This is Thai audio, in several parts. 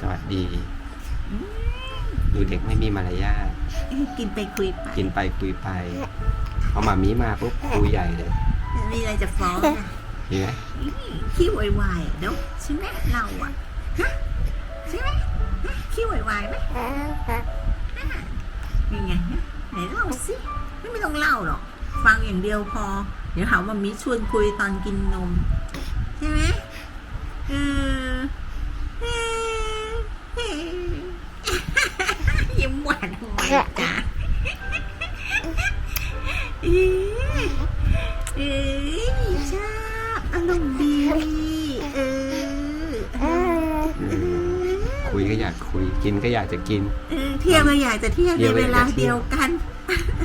สวัสดี ดูเด็กไม่มีมารยาทกินไปคุยไปกินไปคุยไปพอหมามีมาปุ๊บคุยใหญ่เลยมีอะไรจะฟ้องอะเห็นไหมขี้วายวายอะเนาะใช่ไหมเราอะฮะใช่ไหมฮะขี้วายวายไหมยังไงฮะไหนเล่าสิไม่ไม่ต้องเล่าหรอก ฟังอย่างเดียวพอ เดี๋ยวหาว่ามิชวนคุยตอนกินนม ใช่ไหม อบอารมณ์ดีเออเอออืมคุยก็อยากคุยกินก็อยากจะกิน เออเที่ยวก็อยากจะเที่ยวในเวลาเดียวกัน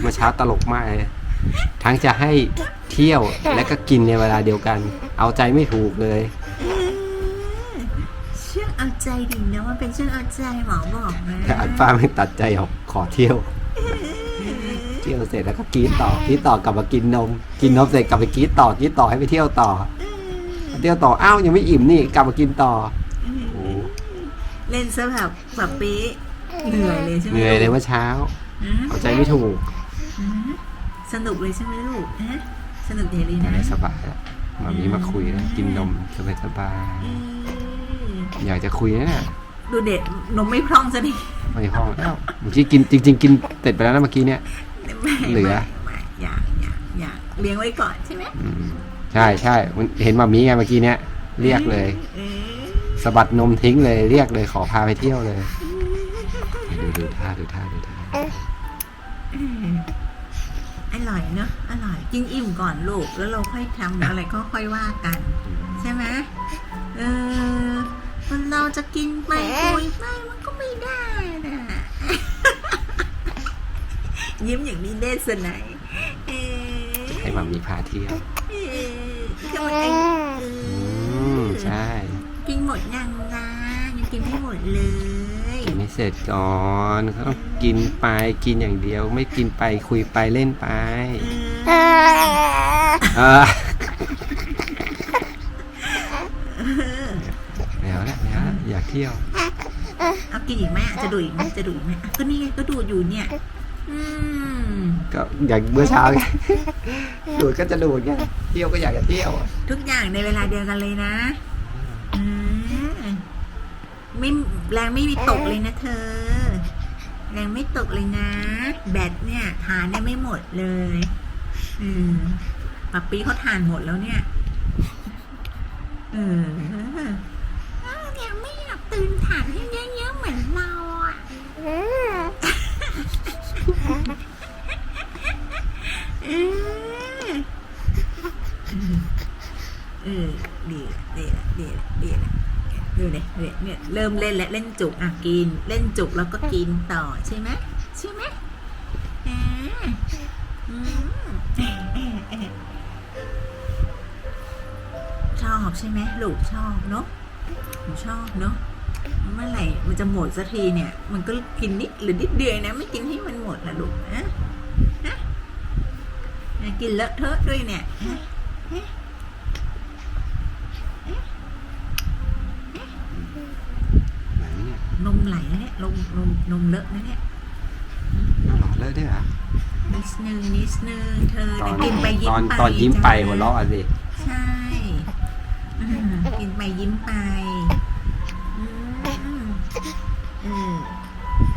เมื่อเช้าตลกมากเลยทั้งจะให้เที่ยวและก็กินในเวลาเดียวกัน เอาใจไม่ถูกเลย เออเชื่องเอาใจดีนะมันเป็นเชื่องเอาใจหมอบอกนะแต่อันฟ้าไม่ตัดใจออกขอเที่ยว เที่ยวเสร็จแล้วก็กรีดต่อกรีดต่อกลับมากินนม กินนมเสร็จกลับไปกรีดต่อกรีดต่อให้ไปเที่ยวต่อ เที่ยวต่ออ้าวยังไม่อิ่มนี่กลับมากินต่อโอ้เล่นซะแบบแบบปี๊เหนื่อยเลยใช่ไหมเหนื่อยเลยเมื่อเช้าฮะเอาใจไม่ถูกฮะสนุกเลยใช่ไหมลูกฮะสนุกเดลีไม่นะได้สบายแล้วมามีมาคุยแล้วกินนมสบายสบายเออๆอยากจะคุยนะเนี่ยดูเด็กนมไม่พร่องซะดิไม่ห้องแล้วเมื่อกี้กินจริง ๆ กินเสร็จไปแล้วนะเมื่อกี้เนี่ยไม่เหลือไม่ไม่อยากอยากอยากเลี้ยงไว้ก่อนใช่ไหมอืม ใช่ใช่มันเห็นมามีไงเมื่อกี้เนี่ยเรียกเลยเออสะบัดนมทิ้งเลยเรียกเลยขอพาไปเที่ยวเลย ดูดูท่าดูท่าดูท่าเอออร่อยเนอะอร่อยกินอิ่มก่อนลูกแล้วเราค่อยทำอะไรก็ค่อยว่ากัน ใช่ไหมเออคนเราจะกินไปคุยไปมันก็ไม่ได้นะยิ้มอย่างนี้เดสไนยเออให้มามีพาเที่ยว เออทำไมเออือมใช่กินหมดยังนะยังกินไม่หมดเลยกินไม่เสร็จก่อนเขาต้องกินไปกินอย่างเดียว ไม่กินไปคุยไปเล่นไปเออเออแมวละแมวละอยากเที่ยวเอากินอีกไหมอะจะดูดอีกไหมจะดูดอีกไหมอะก็นี่ไงก็ดูดอยู่เนี่ยอืม ก็อย่างเมื่อเช้าไงดูดก็จะดูดไงเที่ยวก็อยากจะเที่ยวอะทุกอย่างในเวลาเดียวกันเลยนะอืมไม่แรงไม่มีตกเลยนะเธอ แรงไม่ตกเลยนะ แบตเนี่ยทานได้ไม่หมดเลย อืมปับปีเขาทานหมดแล้วเนี่ยเอออ้าวยังไม่อยากตื่นทานให้เยอะๆเหมือนเราอะ เออเออดีละดีละดีดีละดูเนี่ยเนี่ยเนี่ยเริ่มเล่นแล้วเล่นจุกอะกิน เล่นจุกแล้วก็กินต่อใช่ไหมใช่ไหมอ่าอืมเอ๊ะเออชอบใช่ไหมลูกชอบเนาะชอบเนาะเมื่อไหร่มันจะหมดสักทีเนี่ย มันก็กินนิดหรือนิดเดียวนะ ไม่กินให้มันหมดละลูกนะนี่ยกินเลอะเทอะด้วยเนี่ยฮะฮะ ไหนเนี่ยนมไหลนะเนี่ยนมนมนมเลอะนะเนี่ยเอาหลอดเลยด้วยเหรอนิดนึงนิดนึงเธอตอนแต่กินไปยิ้ตมอนไปตอนยิ้มไปจ้หัวเราะอะสิใช่อืมกินไปยิ้มไปอืมอืม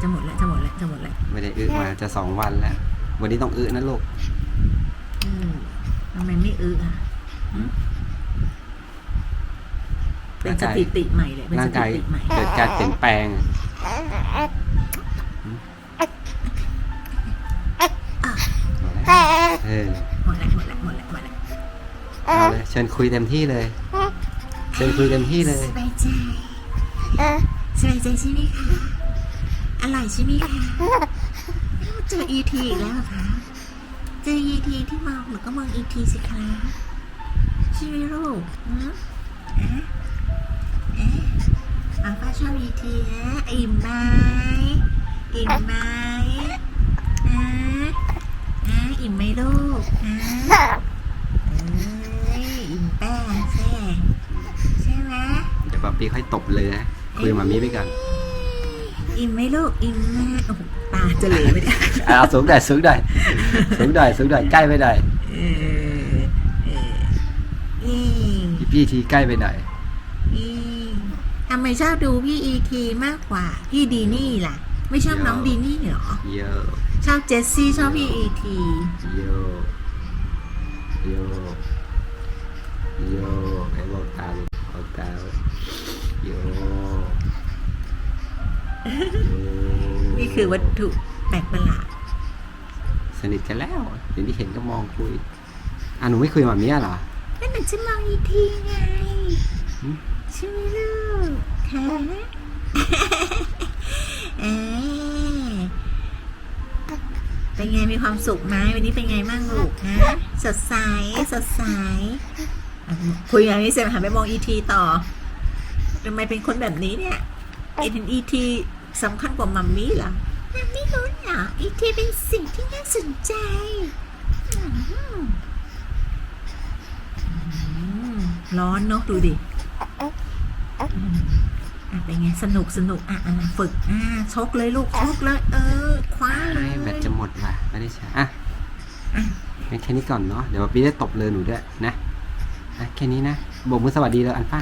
จะหมดแล้วจะหมดแล้วจะหมดแล้ว ไม่ได้อึมาจะสองวันแล้ว วันนี้ต้องอึนะลูก อืมทำไมไม่อึอะหืม เป็นสถิติใหม่เลยเป็นสร่างถิกายติใหม่ เกิดการเปลี่ยนแปลงเออหมดแล้วหมดแล้วหมดแล้วหมดแล้วเอาเลยเชิญคุยเต็มที่เลย เชิญคุยเต็มที่เลย สบายใจสบายใจใช่ไหมคะอร่อยใช่ไหมคะเจอ ET อีกแล้วเหรอคะเจอ ET ที่มองหนูก็มอง ET สิคะใช่ไหมลูกหืมเอ๊ะเอ๊ะ อาป้าชอบ ET นะอิ่มไหมอิ่มไหมอะอะอิ่มไหมลูกอะเอ้ยอิ่มแป้งแซ่ใช่ไหมเดี๋ยวป๊าปีค่อยตบเลยนะคุยกับมามีไปกันอิ่มไหมลูกอิ่มไหมโอ้โหตาจะเหลยไปเนี่ยเอาสูงได้สูงได้สูงได้สูงได้ใกล้ไปได้เออเออเออ พี่ทีใกล้ไปหน่อยำไมชอบดูพี่อีทีมากกว่า พี่ดีนี่ล่ะ ไม่ชอบน้องดีนี่เหรอ โยชอบเจสซี่ชอบพี่อีทีโยโยโยไอ้บอกตาลูกบอกตาโยโยนี่คือวัตถุแปลกประหลาดสนิทกันแล้วเดี๋ยวนี้เห็นก็มองคุยอะหนูไม่คุยกับมามีอะเหรอ นั่นหนูจะมองอีทีไงหืมใช่ไหมลูก คะเป็นไงมีความสุขไหมวันนี้เป็นไงบ้างลูกฮะสดใสสดใสคุยอย่างนี้เสร็จหันไปมองอีทีต่อทำไมเป็นคนแบบนี้เนี่ยเอ็นอีทีสำคัญกว่ามัมมี่เหรอมัมมี่รู้เหรออีทีเป็นสิ่งที่น่าสนใจร้อนเนาะดูดิ เป็นไงสนุกสนุกอะอะฝึกอะชกเลยลูกชกเลย เออ คว้าเลไอ้ยแบตจะหมดว่ะไม่ได้ใช้อะงั้นแค่นี้ก่อนเนาะเดี๋ยวพี่ได้ตบเลยหนูด้วยนะอะแค่นี้นะโบกมือสวัสดีแล้วอันฟ้า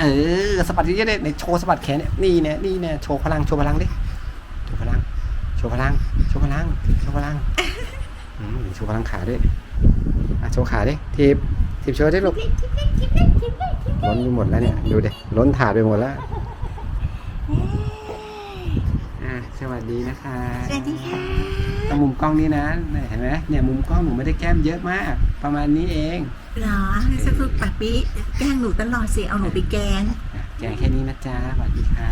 เออสะบัดที่จะได้ในโชว์สะบัดแขนเนี่ยนี่เนี่ยนี่เนี่ยโชว์พลังโชว์พลังดิโชว์พลังโชว์พลังโชว์พลังโชว์พลังอืมโชว์พลังขาด้วยอะโชว์ขาดิทีบทีบโชว์ดิลูก ล้นไปหมดแล้วเนี่ย ดูดิล้นถาดไปหมดแล้ว อะสวัสดีนะคะสวัสดีค่ะตรงมุมกล้องนี้นะเนี่ยเห็นไหมเนี่ยมุมกล้องหนูไม่ได้แก้มเยอะมาก ประมาณนี้เองเหรอสักฝึกปะปีแกล้งหนูตลอดสิเอาหนูไปแกล้งอะแกงแค่นี้นะจ๊ะสวัสดีค่ะ